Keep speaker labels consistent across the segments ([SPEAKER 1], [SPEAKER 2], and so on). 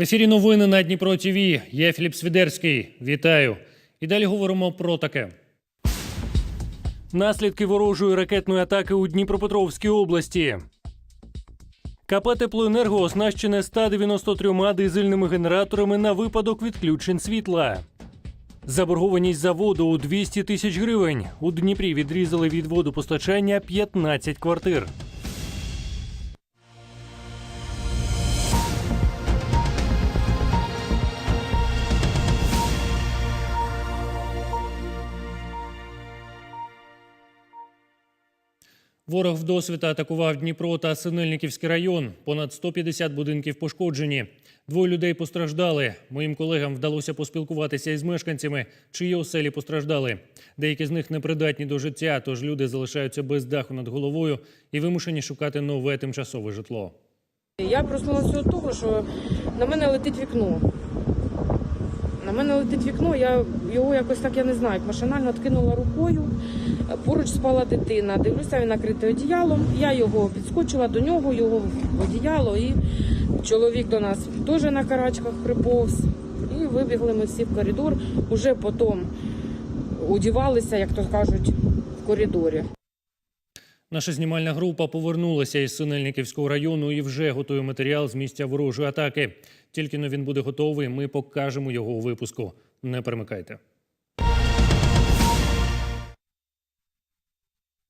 [SPEAKER 1] В ефірі новини на Дніпро ТВ. Я Філіп Свідерський. Вітаю. І далі говоримо про таке. Наслідки ворожої ракетної атаки у Дніпропетровській області. КП «Теплоенерго» оснащене 193 дизельними генераторами на випадок відключень світла. Заборгованість за воду у 200 тисяч гривень. У Дніпрі відрізали від водопостачання 15 квартир. Ворог вдосвіта атакував Дніпро та Синельниківський район. Понад 150 будинків пошкоджені. Двоє людей постраждали. Моїм колегам вдалося поспілкуватися із мешканцями, чиї оселі постраждали. Деякі з них непридатні до життя, тож люди залишаються без даху над головою і вимушені шукати нове тимчасове житло.
[SPEAKER 2] Я проснулася від того, що на мене летить вікно. На мене летить вікно, я його якось так я не знаю, машинально відкинула рукою. Поруч спала дитина. Дивлюся, він накритий одіялом. Я його підскочила до нього, його одіяло, і чоловік до нас теж на карачках приповз. І вибігли ми всі в коридор. Уже потім одівалися, як то кажуть, в коридорі.
[SPEAKER 1] Наша знімальна група повернулася із Синельниківського району і вже готує матеріал з місця ворожої атаки. Тільки но він буде готовий, ми покажемо його у випуску. Не перемикайте.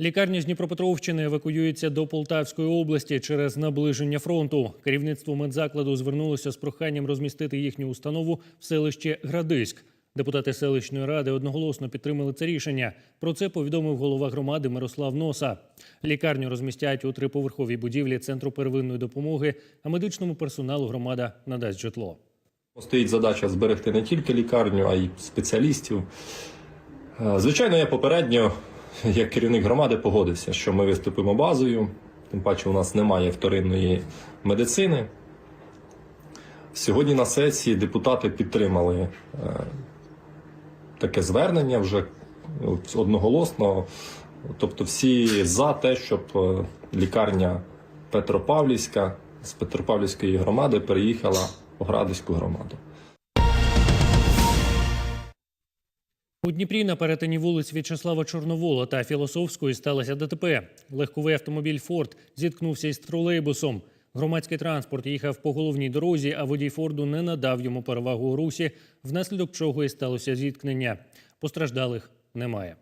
[SPEAKER 1] Лікарня з Дніпропетровщини евакуюється до Полтавської області через наближення фронту. Керівництво медзакладу звернулося з проханням розмістити їхню установу в селищі Градиськ. Депутати селищної ради одноголосно підтримали це рішення. Про це повідомив голова громади Мирослав Носа. Лікарню розмістять у триповерховій будівлі центру первинної допомоги, а медичному персоналу громада надасть житло.
[SPEAKER 3] Стоїть задача зберегти не тільки лікарню, а й спеціалістів. Е, Звичайно, я попередньо, як керівник громади, погодився, що ми виступимо базою. Тим паче, у нас немає вторинної медицини. Сьогодні на сесії депутати підтримали е, таке звернення вже одноголосно. Тобто, всі за те, щоб е, лікарня Петропавлівська з Петропавлівської громади переїхала в Градиську громаду.
[SPEAKER 1] У Дніпрі на перетині вулиць В'ячеслава Чорновола та Філософської сталося ДТП. Легковий автомобіль Форд зіткнувся із тролейбусом. Громадський транспорт їхав по головній дорозі, а водій Форду не надав йому перевагу у русі, внаслідок чого і сталося зіткнення. Постраждалих немає.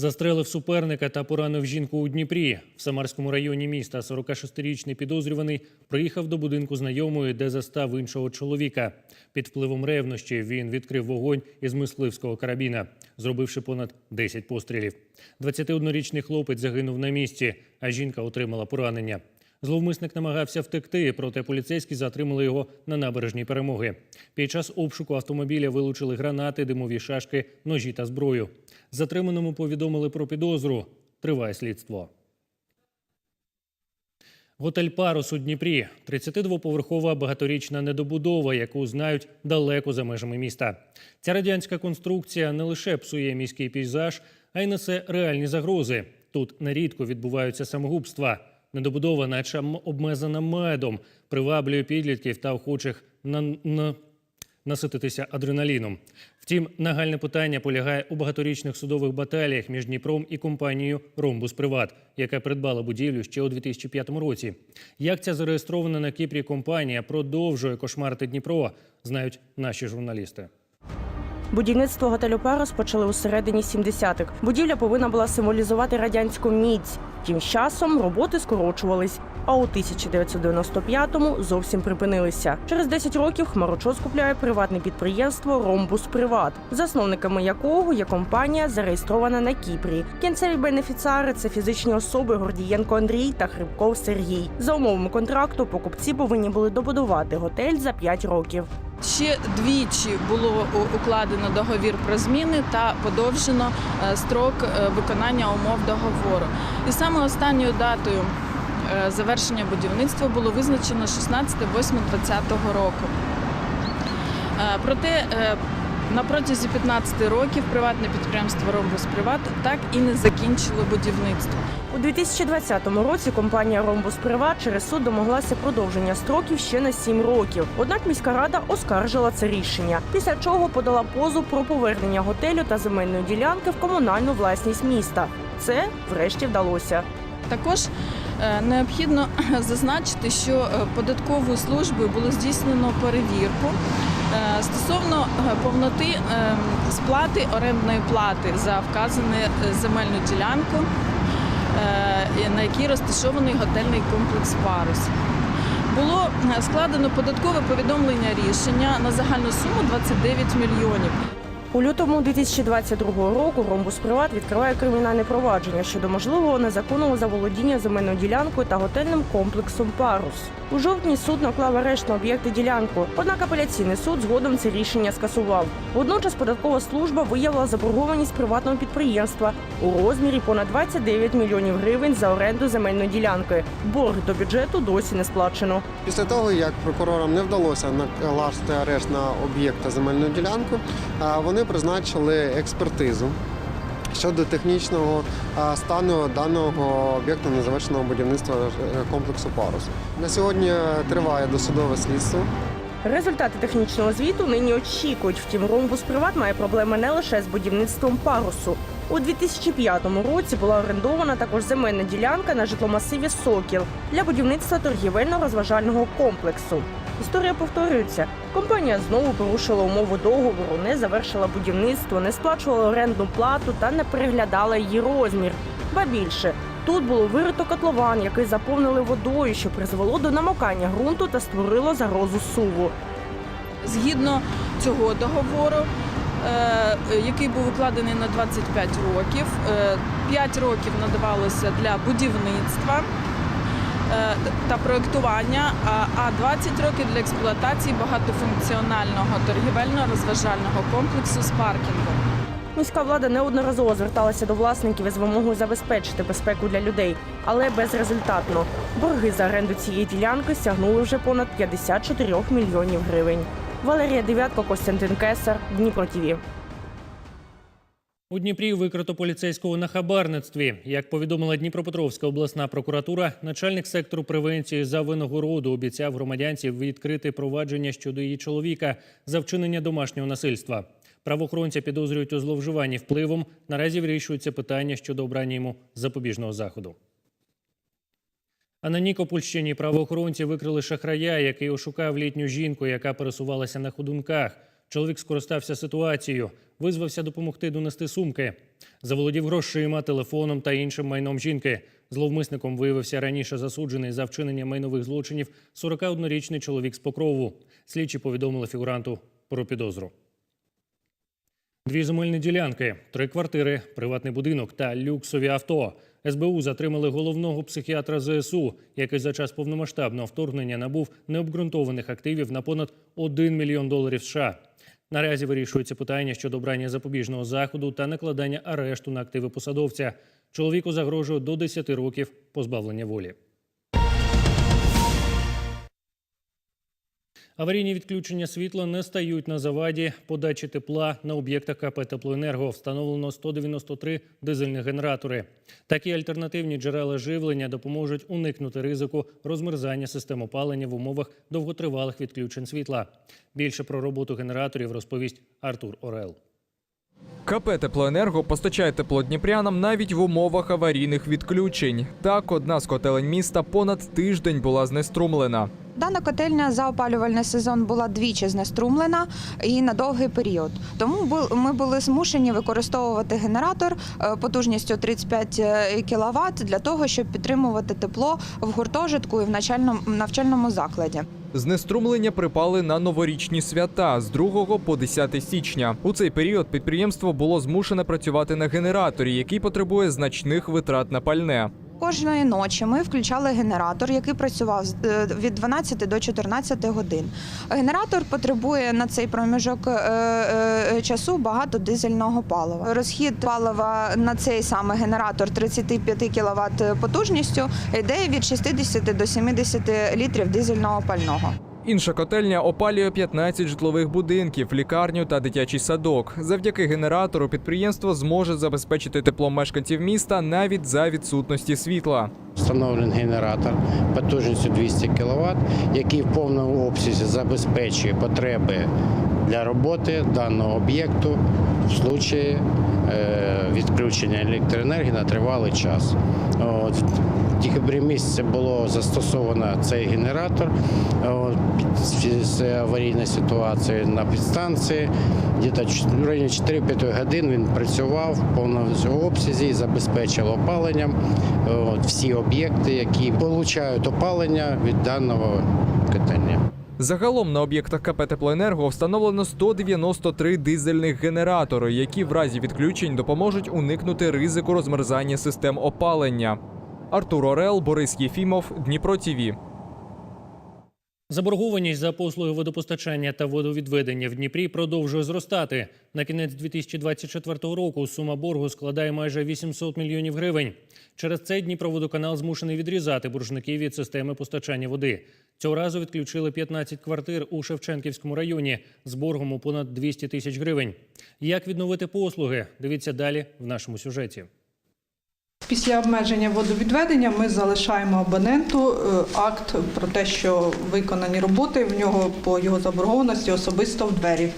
[SPEAKER 1] Застрелив суперника та поранив жінку у Дніпрі. В Самарському районі міста 46-річний підозрюваний приїхав до будинку знайомої, де застав іншого чоловіка. Під впливом ревнощі він відкрив вогонь із мисливського карабіна, зробивши понад 10 пострілів. 21-річний хлопець загинув на місці, а жінка отримала поранення. Зловмисник намагався втекти, проте поліцейські затримали його на набережній перемоги. Під час обшуку автомобіля вилучили гранати, димові шашки, ножі та зброю. Затриманому повідомили про підозру. Триває слідство. Готель Парус у Дніпрі 32-поверхова багаторічна недобудова, яку знають далеко за межами міста. Ця радянська конструкція не лише псує міський пейзаж, а й несе реальні загрози. Тут нерідко відбуваються самогубства. Недобудова, наче обмезана медом, приваблює підлітків та охочих на, на насититися адреналіном. Втім, нагальне питання полягає у багаторічних судових баталіях між Дніпром і компанією Ромбус Приват, яка придбала будівлю ще у 2005 році. Як ця зареєстрована на Кіпрі компанія продовжує кошмарити Дніпро, знають наші журналісти.
[SPEAKER 4] Будівництво готелю Парус почали у середині 70-х. Будівля повинна була символізувати радянську міць. З часом роботи скорочувались, а у 1995-му зовсім припинилися. Через 10 років Хмарочос купляє приватне підприємство Ромбус Приват, засновниками якого є компанія, зареєстрована на Кіпрі. Кінцеві бенефіціари це фізичні особи Гордієнко Андрій та Хрипков Сергій. За умовами контракту покупці повинні були добудувати готель за 5 років.
[SPEAKER 5] Ще двічі було укладено договір про зміни та подовжено е, строк е, виконання умов договору. І саме останньою датою е, завершення будівництва було визначено 16.08.2020 року. Проте На протязі 15 років приватне підприємство Ромбус Приват так і не закінчило будівництво.
[SPEAKER 4] У 2020 році компанія Ромбус Приват через суд домоглася продовження строків ще на 7 років. Однак міська рада оскаржила це рішення, після чого подала позов про повернення готелю та земельної ділянки в комунальну власність міста. Це врешті вдалося.
[SPEAKER 5] Також е, необхідно зазначити, що е, податковою службою було здійснено перевірку стосовно е, повноти е, сплати орендної плати за вказану е, земельну ділянку, е, на якій розташований готельний комплекс Парус. Було е, складено податкове повідомлення рішення на загальну суму 29 мільйонів.
[SPEAKER 4] У лютому 2022 року Ромбус Приват відкриває кримінальне провадження щодо можливого незаконного заволодіння земельною ділянкою та готельним комплексом Парус. У жовтні суд наклав арешт на об'єкти ділянку. Однак апеляційний суд згодом це рішення скасував. Водночас податкова служба виявила заборгованість приватного підприємства у розмірі понад 29 мільйонів гривень за оренду земельної ділянки. Борг до бюджету досі не сплачено.
[SPEAKER 6] Після того, як прокурорам не вдалося накласти арешт на об'єкт та земельну ділянку, а, вони призначили експертизу щодо технічного стану даного об'єкту незавершеного будівництва е, комплексу Парус. На сьогодні триває досудове слідство.
[SPEAKER 4] Результати технічного звіту нині очікують. Втім, Ромбус Приват має проблеми не лише з будівництвом парусу. У 2005 році була орендована також земельна ділянка на житломасиві Сокіл для будівництва торгівельно-розважального комплексу. Історія повторюється. Компанія знову порушила умови договору, не завершила будівництво, не сплачувала орендну плату та не переглядала її розмір. Ба більше тут було вирито котлован, який заповнили водою, що призвело до намокання ґрунту та створило загрозу суву.
[SPEAKER 5] Згідно цього договору, е, який був укладений на 25 років, 5 років надавалося для будівництва е, та проєктування, а- а 20 років для експлуатації багатофункціонального торгівельно-розважального комплексу з паркінгом.
[SPEAKER 4] Міська влада неодноразово зверталася до власників із вимогою забезпечити безпеку для людей, але безрезультатно. Борги за оренду цієї ділянки сягнули вже понад 54 мільйонів гривень. Валерія Дев'ятко, Костянтин Кесар, Дніпро ТІВІ.
[SPEAKER 1] У Дніпрі викрито поліцейського на хабарництві. Як повідомила Дніпропетровська обласна прокуратура, начальник сектору превенції за винагороду обіцяв громадянці відкрити провадження щодо її чоловіка за вчинення домашнього насильства. Правоохоронця підозрюють у зловживанні впливом. Наразі вирішується питання щодо обрання йому запобіжного заходу. А на Нікопольщині правоохоронці викрили шахрая, який ошукав літню жінку, яка пересувалася на ходунках. Чоловік скористався ситуацією, визвався допомогти донести сумки. Заволодів грошима, телефоном та іншим майном жінки. Зловмисником виявився раніше засуджений за вчинення майнових злочинів 41-річний чоловік з Покрову. Слідчі повідомили фігуранту про підозру. Дві земельні ділянки, три квартири, приватний будинок та люксові авто. СБУ затримали головного психіатра ЗСУ, який за час повномасштабного вторгнення набув необґрунтованих активів на понад 1 мільйон доларів США. Наразі вирішується питання щодо обрання запобіжного заходу та накладання арешту на активи посадовця. Чоловіку загрожує до 10 років позбавлення волі. Аварійні відключення світла не стають на заваді подачі тепла на об'єктах КП «Теплоенерго». Встановлено 193 дизельні генератори. Такі альтернативні джерела живлення допоможуть уникнути ризику розмерзання систем опалення в умовах довготривалих відключень світла. Більше про роботу генераторів розповість Артур Орел.
[SPEAKER 7] КП «Теплоенерго» постачає тепло дніпрянам навіть в умовах аварійних відключень. Так, одна з котелень міста понад тиждень була знеструмлена.
[SPEAKER 8] Дана котельня за опалювальний сезон була двічі знеструмлена і на довгий період. Тому ми були змушені використовувати генератор е, потужністю 35 кВт для того, щоб підтримувати тепло в гуртожитку і в навчальному закладі.
[SPEAKER 7] Знеструмлення припали на новорічні свята з 2 по 10 січня. У цей період підприємство було змушене працювати на генераторі, який потребує значних витрат на пальне.
[SPEAKER 8] Кожної ночі ми включали генератор, який працював е, від 12 до 14 годин. Генератор потребує на цей проміжок е, е, часу багато дизельного палива. Розхід палива на цей саме генератор 35 кВт потужністю йде від 60 до 70 літрів дизельного пального.
[SPEAKER 7] Інша котельня опалює 15 житлових будинків, лікарню та дитячий садок. Завдяки генератору підприємство зможе забезпечити теплом мешканців міста навіть за відсутності світла.
[SPEAKER 9] Встановлений генератор потужністю 200 кВт, який в повному обсязі забезпечує потреби для роботи даного об'єкту в случаї е, відключення електроенергії на тривалий час. От, в декабрі місяці було застосовано цей генератор з аварійної ситуації на підстанції. В районі 4-5 годин він працював в повному обсязі і забезпечив опаленням всі об'єкти, які отримують опалення від даного котельня.
[SPEAKER 7] Загалом на об'єктах КП «Теплоенерго» встановлено 193 дизельних генератори, які в разі відключень допоможуть уникнути ризику розмерзання систем опалення. Артур Орел, Борис Єфімов, Дніпро ТІВІ.
[SPEAKER 1] Заборгованість за послуги водопостачання та водовідведення в Дніпрі продовжує зростати. На кінець 2024 року сума боргу складає майже 800 мільйонів гривень. Через це Дніпроводоканал змушений відрізати боржників від системи постачання води. Цього разу відключили 15 квартир у Шевченківському районі з боргом у понад 200 тисяч гривень. Як відновити послуги? Дивіться далі в нашому сюжеті.
[SPEAKER 10] Після обмеження водовідведення ми залишаємо абоненту е, акт про те, що виконані роботи в нього по його заборгованості особисто в двері.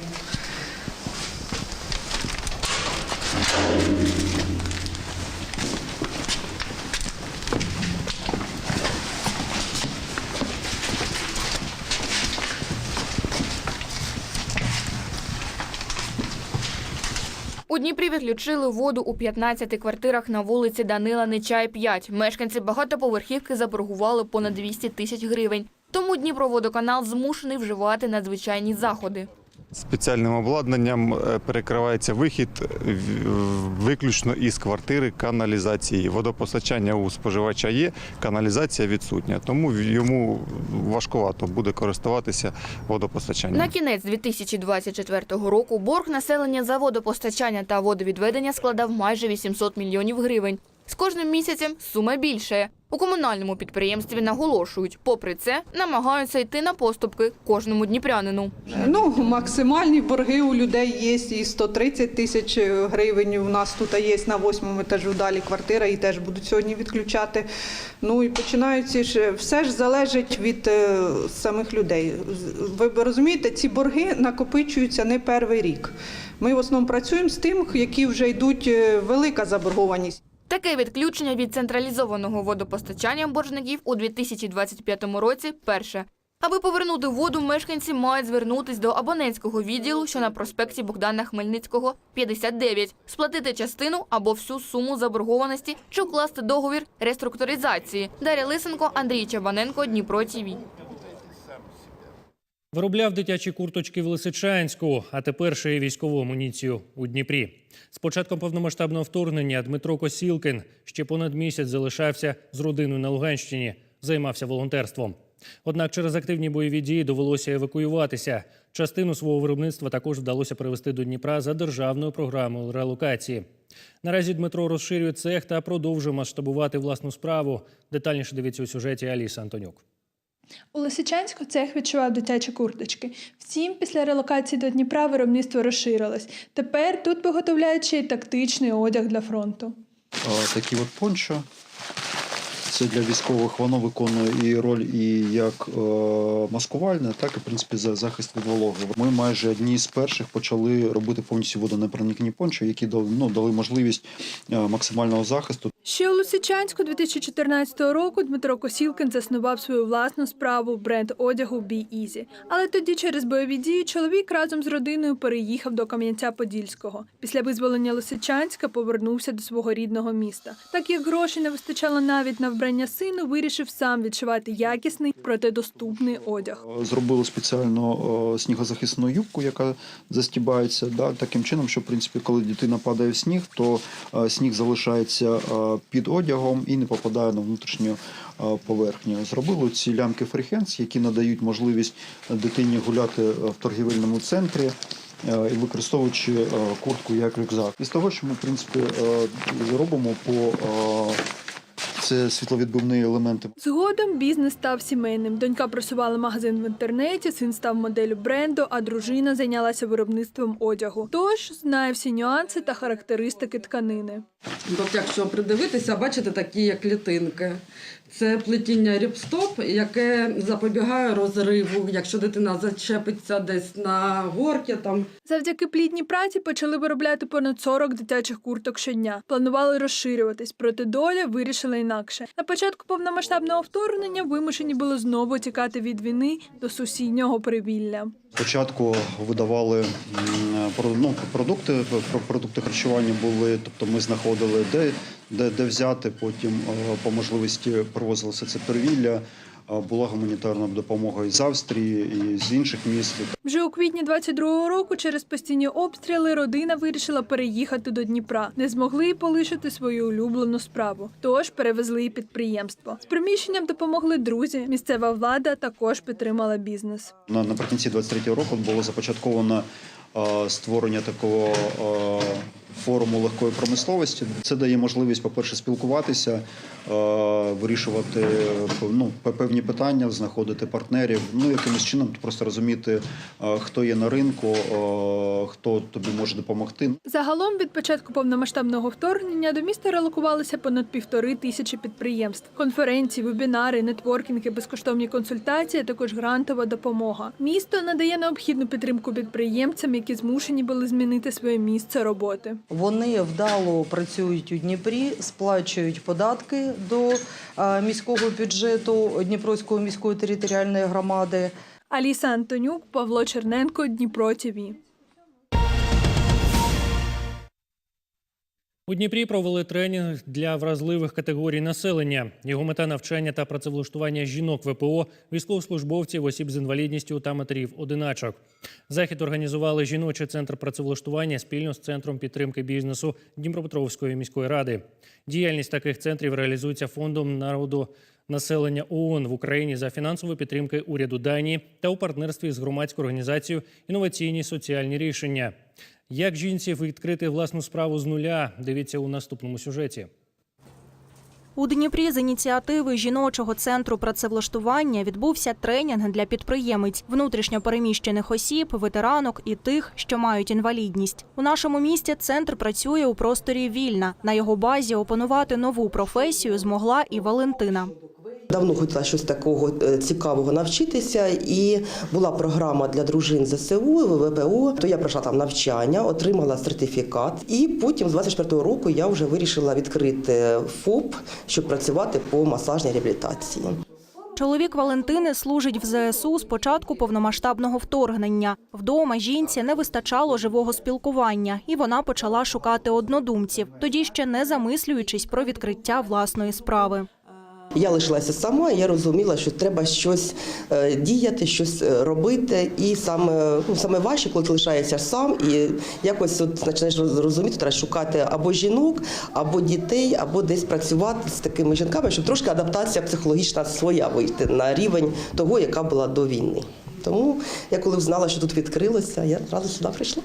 [SPEAKER 11] Дніпрі відключили воду у 15 квартирах на вулиці Данила Нечай 5. Мешканці багатоповерхівки заборгували понад 200 тисяч гривень. Тому Дніпроводоканал змушений вживати надзвичайні заходи.
[SPEAKER 12] Спеціальним обладнанням е, перекривається вихід виключно із квартири каналізації. Водопостачання у споживача є, каналізація відсутня, тому йому важкувато буде користуватися водопостачанням.
[SPEAKER 11] На кінець 2024 року борг населення за водопостачання та водовідведення складав майже 800 мільйонів гривень. З кожним місяцем сума більшає. У комунальному підприємстві наголошують, попри це, намагаються йти на поступки кожному дніпрянину.
[SPEAKER 10] Ну, максимальні борги у людей є і 130 тисяч гривень. У нас тут є на восьмому етажу далі квартира, і теж будуть сьогодні відключати. Ну і починаються ж все ж залежить від е, самих людей. Ви розумієте, ці борги накопичуються не перший рік. Ми в основному працюємо з тим, які вже йдуть е, велика заборгованість.
[SPEAKER 11] Таке відключення від централізованого водопостачання боржників у 2025 році перше. Аби повернути воду, мешканці мають звернутись до абонентського відділу, що на проспекті Богдана Хмельницького, 59, сплатити частину або всю суму заборгованості чи укласти договір реструктуризації. Дар'я Лисенко, Андрій Чабаненко, Дніпро ТІВІ.
[SPEAKER 1] Виробляв дитячі курточки в Лисичанську, а тепер шиє військову амуніцію у Дніпрі. З початком повномасштабного вторгнення Дмитро Косілкин ще понад місяць залишався з родиною на Луганщині, займався волонтерством. Однак через активні бойові дії довелося евакуюватися. Частину свого виробництва також вдалося привезти до Дніпра за державною програмою релокації. Наразі Дмитро розширює цех та продовжує масштабувати власну справу. Детальніше дивіться у сюжеті Аліси Антонюк.
[SPEAKER 13] У Лисичанську цех відчував дитячі курточки. Втім, після релокації до Дніпра виробництво розширилось. Тепер тут виготовляють ще й тактичний одяг для фронту.
[SPEAKER 14] О, такі от пончо. Це для військових воно виконує і роль і як е, маскувальне, так і в принципі за захист від вологи. Ми майже одні з перших почали робити повністю водонепроникні пончо, які дали, ну, дали можливість е, максимального захисту.
[SPEAKER 13] Ще у Лисичанську 2014 року Дмитро Косілкин заснував свою власну справу бренд одягу Be Easy. Але тоді через бойові дії чоловік разом з родиною переїхав до Кам'янця-Подільського. Після визволення Лисичанська повернувся до свого рідного міста. Так як грошей не вистачало навіть на вбрання сину, вирішив сам відшивати якісний, проте доступний одяг.
[SPEAKER 14] Зробили спеціально снігозахисну юбку, яка застібається. Да, таким чином, що в принципі, коли дитина падає в сніг, то е, сніг залишається е, під одягом і не попадає на внутрішню е, поверхню. Зробили ці лямки фріхенс, які надають можливість дитині гуляти в торгівельному центрі. І використовуючи куртку як рюкзак. І з того, що ми в принципі робимо по це світловідбивні елементи.
[SPEAKER 13] Згодом бізнес став сімейним. Донька просувала магазин в інтернеті, син став моделлю бренду, а дружина зайнялася виробництвом одягу. Тож знає всі нюанси та характеристики тканини.
[SPEAKER 15] Тобто, якщо придивитися, бачите такі як клітинки. Це плетіння ріпстоп, яке запобігає розриву, якщо дитина зачепиться десь на горки там
[SPEAKER 13] Завдяки плідній праці почали виробляти понад 40 дитячих курток щодня. Планували розширюватись, проте доля вирішила інакше. На початку повномасштабного вторгнення вимушені були знову тікати від війни до сусіднього привілля.
[SPEAKER 14] Спочатку видавали про- ну, продукти, про- продукти харчування були, тобто ми знаходили де, де, де взяти, потім е, по можливості привозилося це первілля. Е, Була гуманітарна допомога із Австрії, і з інших міст.
[SPEAKER 13] Вже у квітні 22-го року через постійні обстріли родина вирішила переїхати до Дніпра. Не змогли й полишити свою улюблену справу. Тож перевезли і підприємство. З приміщенням допомогли друзі. Місцева влада також підтримала бізнес.
[SPEAKER 14] На- Наприкінці 23-го року було започатковано е, створення такого форуму легкої промисловості. Це дає можливість, по-перше, спілкуватися, е, вирішувати ну, певні питання, знаходити партнерів. Ну, якимось чином просто розуміти, е, хто є на ринку, е, хто тобі може допомогти.
[SPEAKER 13] Загалом від початку повномасштабного вторгнення до міста релокувалися понад півтори тисячі підприємств. Конференції, вебінари, нетворкінги, безкоштовні консультації, а також грантова допомога. Місто надає необхідну підтримку підприємцям, які змушені були змінити своє місце роботи.
[SPEAKER 16] Вони вдало працюють у Дніпрі, сплачують податки до е, міського бюджету Дніпровської міської територіальної громади.
[SPEAKER 13] Аліса Антонюк, Павло Черненко, Дніпро ТІВІ.
[SPEAKER 1] У Дніпрі провели тренінг для вразливих категорій населення. Його мета навчання та працевлаштування жінок ВПО, військовослужбовців, осіб з інвалідністю та матерів одиначок. Захід організували жіночий центр працевлаштування спільно з центром підтримки бізнесу Дніпропетровської міської ради. Діяльність таких центрів реалізується фондом народу. Населення ООН в Україні за фінансової підтримки уряду Данії та у партнерстві з громадською організацією інноваційні соціальні рішення. Як жінці відкрити власну справу з нуля? Дивіться у наступному сюжеті.
[SPEAKER 17] У Дніпрі з ініціативи жіночого центру працевлаштування відбувся тренінг для підприємиць, внутрішньопереміщених осіб, ветеранок і тих, що мають інвалідність. У нашому місті центр працює у просторі вільна. На його базі опанувати нову професію змогла і Валентина.
[SPEAKER 18] Давно хотіла щось такого е, цікавого навчитися, і була програма для дружин ЗСУ, ВПО. То я пройшла там навчання, отримала сертифікат. І потім з 24-го року я вже вирішила відкрити ФОП, щоб працювати по масажній реабілітації.
[SPEAKER 17] Чоловік Валентини служить в ЗСУ з початку повномасштабного вторгнення. Вдома жінці не вистачало живого спілкування, і вона почала шукати однодумців, тоді ще не замислюючись про відкриття власної справи.
[SPEAKER 18] Я лишилася сама, я розуміла, що треба щось е, діяти, щось е, робити. І саме ну саме важче, коли ти лишаєшся сам, і якось от починаєш розуміти, треба шукати або жінок, або дітей, або десь працювати з такими жінками, щоб трошки адаптація психологічна своя вийти на рівень того, яка була до війни. Тому я коли знала, що тут відкрилося, я одразу сюди прийшла.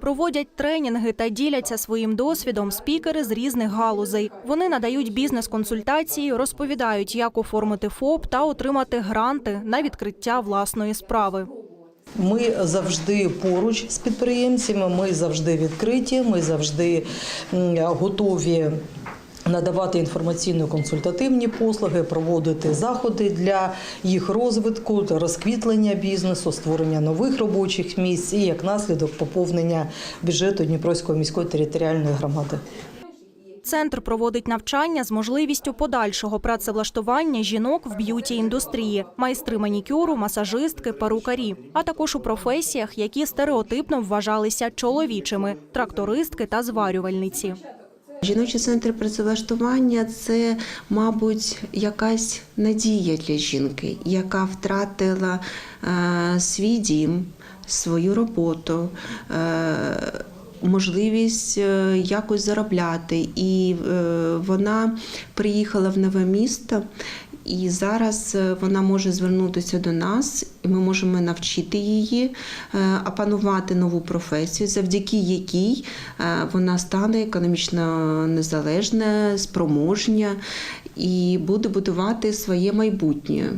[SPEAKER 17] Проводять тренінги та діляться своїм досвідом спікери з різних галузей. Вони надають бізнес-консультації, розповідають, як оформити ФОП та отримати гранти на відкриття власної справи.
[SPEAKER 16] Ми завжди поруч з підприємцями, ми завжди відкриті, ми завжди готові. Надавати інформаційно-консультативні послуги, проводити заходи для їх розвитку, розквітлення бізнесу, створення нових робочих місць і як наслідок поповнення бюджету Дніпровської міської територіальної громади.
[SPEAKER 17] Центр проводить навчання з можливістю подальшого працевлаштування жінок в б'юті індустрії, майстри манікюру, масажистки, перукарі, а також у професіях, які стереотипно вважалися чоловічими трактористки та зварювальниці.
[SPEAKER 19] Жіночий центр працевлаштування це, мабуть, якась надія для жінки, яка втратила е, свій дім, свою роботу. Е, Можливість е, якось заробляти, і вона приїхала в нове місто І зараз е, вона може звернутися до нас, і ми можемо навчити її е, опанувати нову професію, завдяки якій е, вона стане економічно незалежна, спроможня і буде будувати своє майбутнє.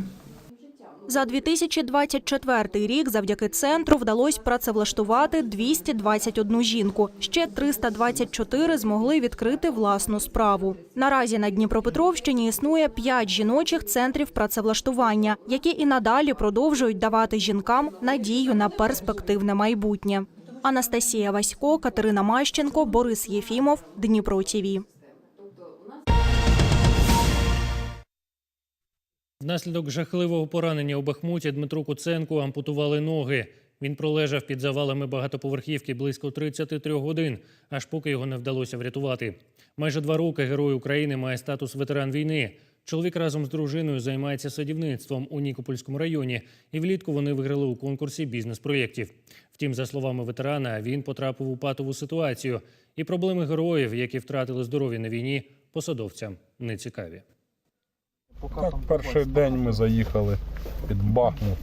[SPEAKER 17] За 2024 рік завдяки центру вдалося працевлаштувати 221 жінку. Ще 324 змогли відкрити власну справу. Наразі на Дніпропетровщині існує 5 жіночих центрів працевлаштування, які і надалі продовжують давати жінкам надію на перспективне майбутнє. Анастасія Васько, Катерина Мащенко, Борис Єфімов, Дніпро ТІВІ.
[SPEAKER 1] Внаслідок жахливого поранення у Бахмуті Дмитру Куценку ампутували ноги. Він пролежав під завалами багатоповерхівки близько 33 годин, аж поки його не вдалося врятувати. Майже два роки герой України має статус ветеран війни. Чоловік разом з дружиною займається садівництвом у Нікопольському районі, і влітку вони виграли у конкурсі бізнес-проєктів. Втім, за словами ветерана, він потрапив у патову ситуацію, і проблеми героїв, які втратили здоров'я на війні, посадовцям не цікаві.
[SPEAKER 20] Как перший день ми заїхали під Бахмут.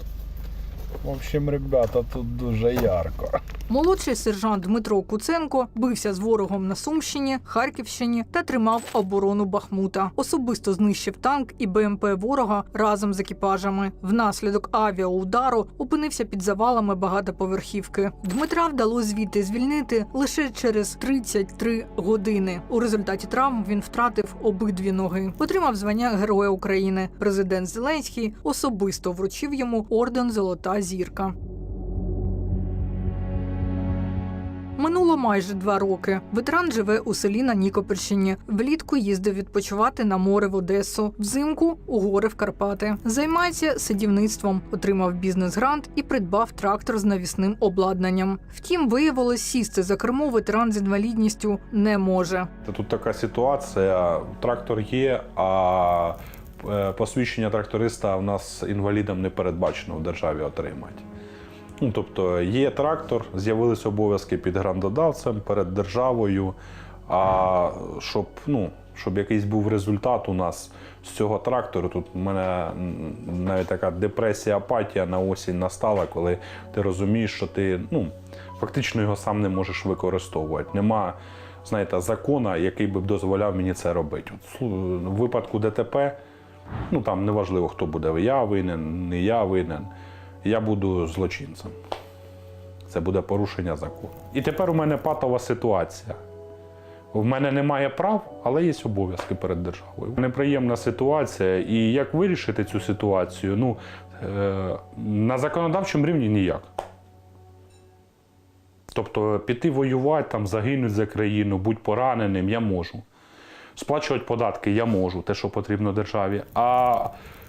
[SPEAKER 20] В общем, ребята, тут дуже ярко.
[SPEAKER 21] Молодший сержант Дмитро Куценко бився з ворогом на Сумщині, Харківщині та тримав оборону Бахмута. Особисто знищив танк і БМП ворога разом з екіпажами. Внаслідок авіаудару опинився під завалами багатоповерхівки. Дмитра вдалося звідти звільнити лише через 33 години. У результаті травм він втратив обидві ноги. Отримав звання Героя України. Президент Зеленський особисто вручив йому орден Золота зірка. Минуло майже два роки. Ветеран живе у селі на Нікопольщині. Влітку їздив відпочивати на море в Одесу, взимку у гори в Карпати. Займається садівництвом, отримав бізнес-грант і придбав трактор з навісним обладнанням. Втім, виявилось, сісти за кермо ветеран з інвалідністю не може.
[SPEAKER 20] Тут така ситуація: трактор є, а посвідчення тракториста в нас інвалідам не передбачено в державі отримати. Ну, тобто є трактор, з'явилися обов'язки під грандодавцем перед державою. А щоб, ну, щоб якийсь був результат у нас з цього трактору, тут в мене навіть така депресія, апатія на осінь настала, коли ти розумієш, що ти ну, фактично його сам не можеш використовувати. Нема, знаєте, закона, який би дозволяв мені це робити. От, в випадку ДТП, ну там неважливо, хто буде, я винен, не я винен. Я буду злочинцем. Це буде порушення закону. І тепер у мене патова ситуація. В мене немає прав, але є обов'язки перед державою. Неприємна ситуація. І як вирішити цю ситуацію? Ну, е, на законодавчому рівні ніяк. Тобто піти воювати, там, загинути за країну, будь пораненим, я можу. Сплачувати податки я можу, те, що потрібно державі. А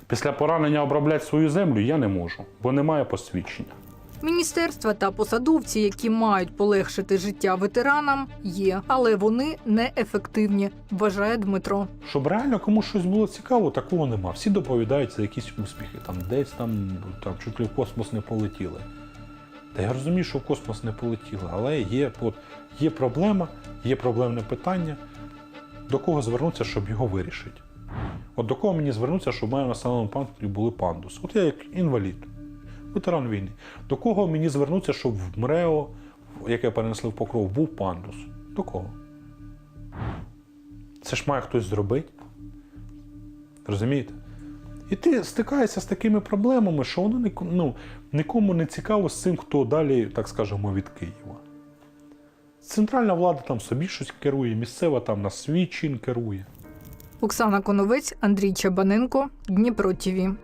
[SPEAKER 20] після поранення обробляти свою землю я не можу, бо немає посвідчення.
[SPEAKER 21] Міністерства та посадовці, які мають полегшити життя ветеранам, є, але вони неефективні, вважає Дмитро.
[SPEAKER 20] Щоб реально комусь щось було цікаво, такого нема. Всі доповідають за якісь успіхи. Там десь там, там чуть ли в космос не полетіли. Та я розумію, що в космос не полетіли, але є, от, є проблема, є проблемне питання. До кого звернутися, щоб його вирішити? От до кого мені звернутися, щоб в мене населеному пункті були пандуси? От я як інвалід, ветеран війни. До кого мені звернутися, щоб в МРЕО, яке перенесли в покров, був пандус? До кого? Це ж має хтось зробити. Розумієте? І ти стикаєшся з такими проблемами, що воно ну, нікому не цікаво з цим, хто далі, так скажемо, від Києва. Центральна влада там собі щось керує, місцева там на свій чин керує.
[SPEAKER 21] Оксана Коновець, Андрій Чабаненко, Дніпро ТІВІ.
[SPEAKER 1] –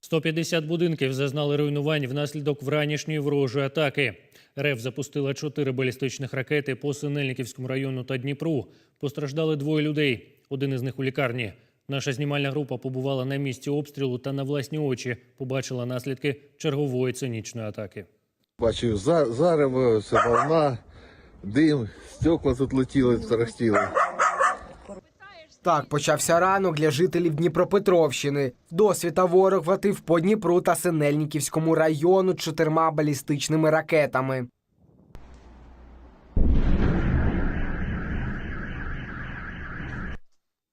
[SPEAKER 1] 150 будинків зазнали руйнувань внаслідок вранішньої ворожої атаки. РФ запустила чотири балістичних ракети по Синельниківському району та Дніпру. Постраждали двоє людей. Один із них у лікарні. Наша знімальна група побувала на місці обстрілу та на власні очі побачила наслідки чергової цинічної атаки.
[SPEAKER 22] Бачив за- зарево, це волна, дим, стекла тут летіли, тарахтіли.
[SPEAKER 23] Так почався ранок для жителів Дніпропетровщини. Досвіта ворог вгатив по Дніпру та Синельниківському району чотирма балістичними ракетами.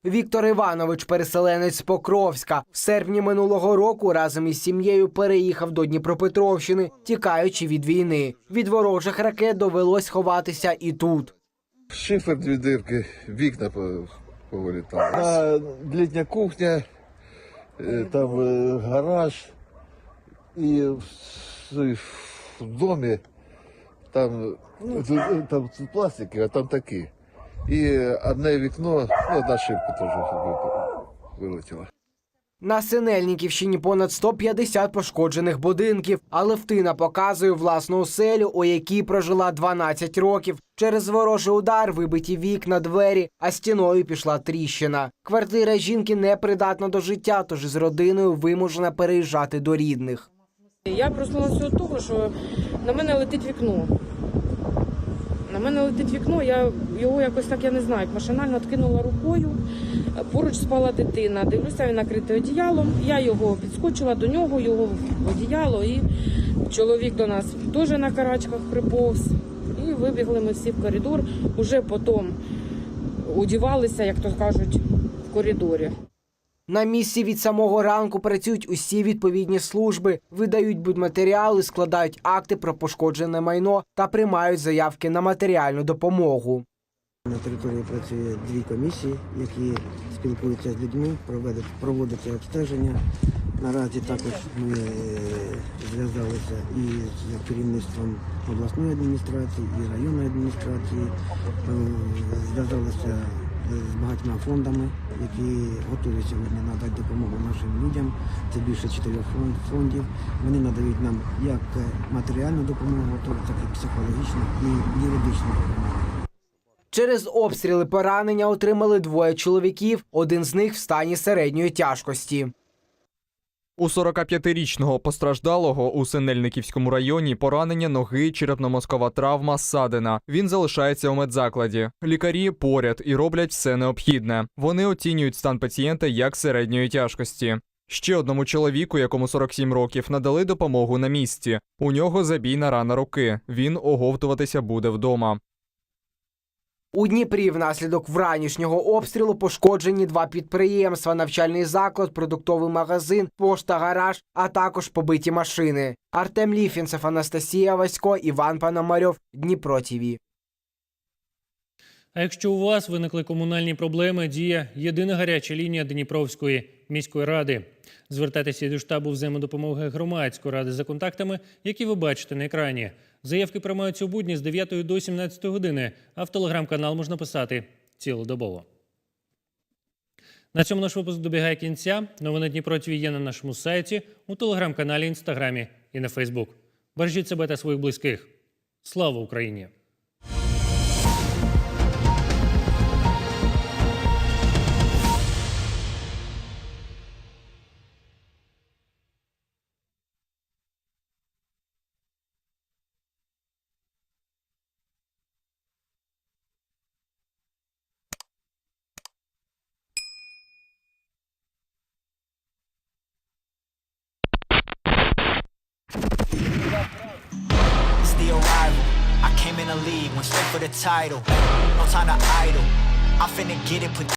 [SPEAKER 23] Віктор Іванович, переселенець з Покровська, в серпні минулого року разом із сім'єю переїхав до Дніпропетровщини, тікаючи від війни. Від ворожих ракет довелось ховатися і тут.
[SPEAKER 22] Шифер дві дирки, вікна по- повилітали. А літня кухня, е, там е, гараж і в, в домі там, е, е, там пластики, а там такі. І одне вікно, ну, одна шибка теж вилетіла.
[SPEAKER 23] На Синельниківщині понад 150 пошкоджених будинків, а Левтина показує власну оселю, у якій прожила 12 років. Через ворожий удар вибиті вікна, двері, а стіною пішла тріщина. Квартира жінки непридатна до життя, тож із родиною вимушена переїжджати до рідних.
[SPEAKER 24] Я проснулася від того, що на мене летить вікно. На мене летить вікно, я його якось так я не знаю, машинально відкинула рукою. Поруч спала дитина. Дивлюся, він накритий одіялом. Я його підскочила до нього, його одіяло, і чоловік до нас теж на карачках приповз. І вибігли ми всі в коридор. Уже потім удівалися, як то кажуть, в коридорі.
[SPEAKER 23] На місці від самого ранку працюють усі відповідні служби, видають будматеріали, складають акти про пошкоджене майно та приймають заявки на матеріальну допомогу.
[SPEAKER 25] На території працює дві комісії, які спілкуються з людьми, проводять, проводиться обстеження. Наразі також ми е, зв'язалися і з керівництвом обласної адміністрації, і районної адміністрації, Е, зв'язалися з багатьма фондами, які готові сьогодні надати допомогу нашим людям. Це більше чотирьох фондів. Вони надають нам як е, матеріальну допомогу, так і психологічну і юридичну допомогу.
[SPEAKER 23] Через обстріли поранення отримали двоє чоловіків, один з них в стані середньої тяжкості.
[SPEAKER 7] У 45-річного постраждалого у Синельниківському районі поранення ноги, черепно-мозкова травма, ссадина. Він залишається у медзакладі. Лікарі поряд і роблять все необхідне. Вони оцінюють стан пацієнта як середньої тяжкості. Ще одному чоловіку, якому 47 років, надали допомогу на місці. У нього забійна рана руки. Він оговтуватися буде вдома.
[SPEAKER 23] У Дніпрі внаслідок вранішнього обстрілу пошкоджені два підприємства: навчальний заклад, продуктовий магазин, пошта, гараж, а також побиті машини. Артем Ліфінцев, Анастасія Васько, Іван Пономарьов, Дніпро ТІВІ.
[SPEAKER 1] А якщо у вас виникли комунальні проблеми, діє єдина гаряча лінія Дніпровської міської ради. Звертайтеся до штабу взаємодопомоги громадської ради за контактами, які ви бачите на екрані. Заявки приймаються у будні з 9 до 17 години, а в телеграм-канал можна писати цілодобово. На цьому наш випуск добігає кінця. Новини Дніпро ТВ є на нашому сайті, у телеграм-каналі, інстаграмі і на Фейсбук. Бережіть себе та своїх близьких. Слава Україні!
[SPEAKER 26] Title. No time to idle. I'm finna get it,